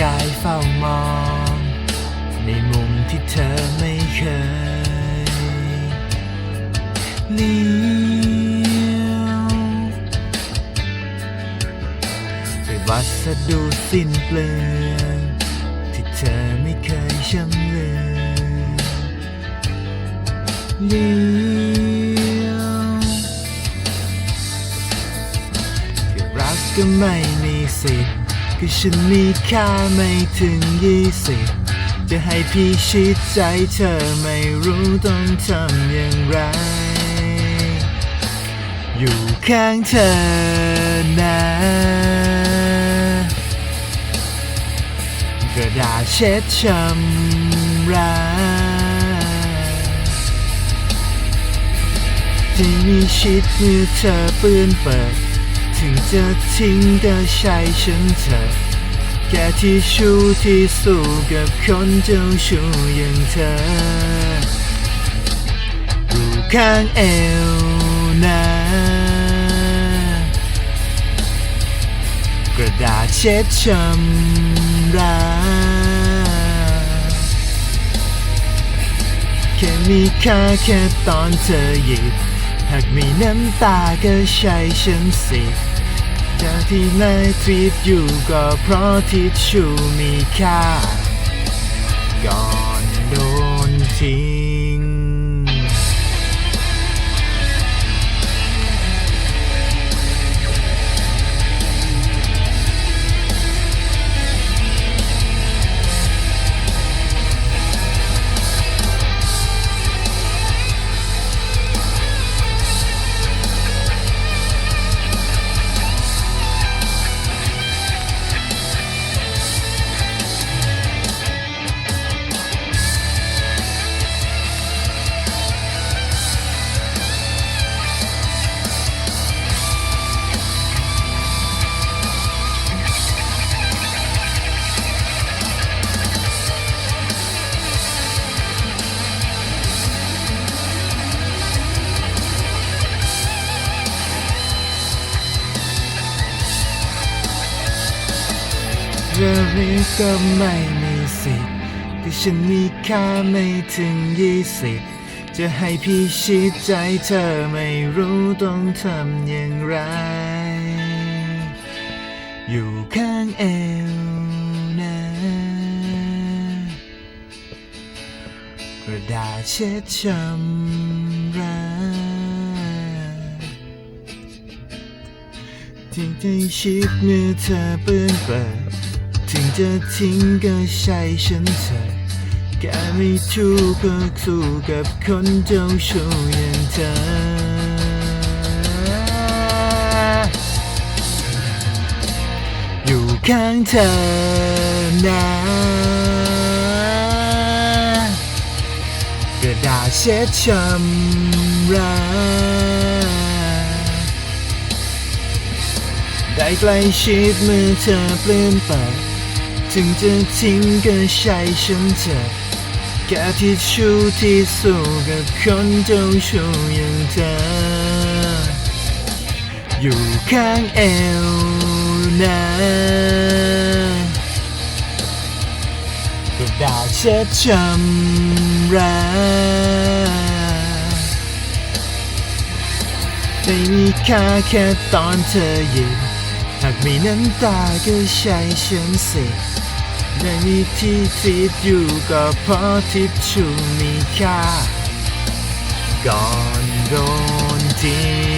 กายเฝ้ามอง ในมุมที่เธอไม่เคยเลี้ยวด้วยวัสดุสิ้นเปลืองที่เธอไม่เคยชำเลืองเลี้ยวที่รักก็ไม่มีสิทธิ์ คือฉันมีค่าไม่ถึงยี่สิบจะให้พี่ชิดใจเธอไม่รู้ต้องทำอย่างไร อยู่ข้างเธอนะกระดาษเช็ดชำระที่มีชิดมือเธอเปื้อนเปิด ถึงจะทิ้งก็ใช่ฉันเธอแค่ที่ชู้ที่สู้กับคนเจ้าชู้อย่างเธออยู่ข้างเอวนะกระดาษเช็ดชำระแค่มีค่าแค่ตอนเธอหยิบ หากมีน้ำตาก็ใช้ฉันสิจะที่นายทรีตอยู่ก็เพราะทิชชู่มีค่าก่อน เรื่องนี้ก็ไม่มีสิทธิ์ก็ฉันมีค่าไม่ถึงยี่สิบจะให้พี่ชิดใจเธอไม่รู้ต้องทำอย่างไร อยู่ข้างเอวนะกระดาษเช็ดชำระที่ได้ชิดมือเธอเปื้อนเปิด จะทิ้งก็ใช่ฉันเธอะแค่ไม่ชู้ก็สู้กับคนเจ้าชู้อย่างเธอ อยู่ข้างเธอนะกระดาษเช็ดชำระได้ใกล้ชิดเมื่อเธอเปลี่ยนไป ถึงจะทิ้งก็ใช่ฉันเธอะแค่ที่ชู้ที่สู้กับคนเจ้าชู้อย่างเธอ อยู่ข้างเอวนะกระดาษเช็ดชำระไม่มีค่าแค่ตอนเธอยิ้มหากมีน้ำตาก็ใช่ฉันสิ ในที่ติดอยู่ก็เพราะทิชชู่มีค่าก่อนโดนทิ้ง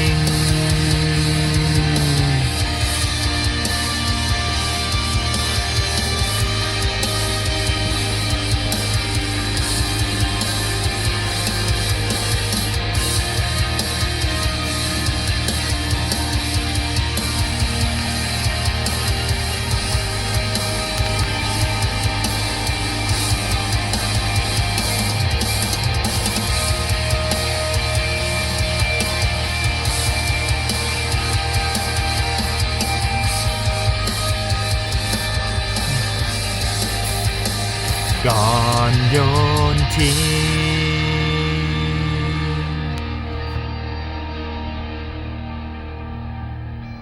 ก่อนโยนทิ้ง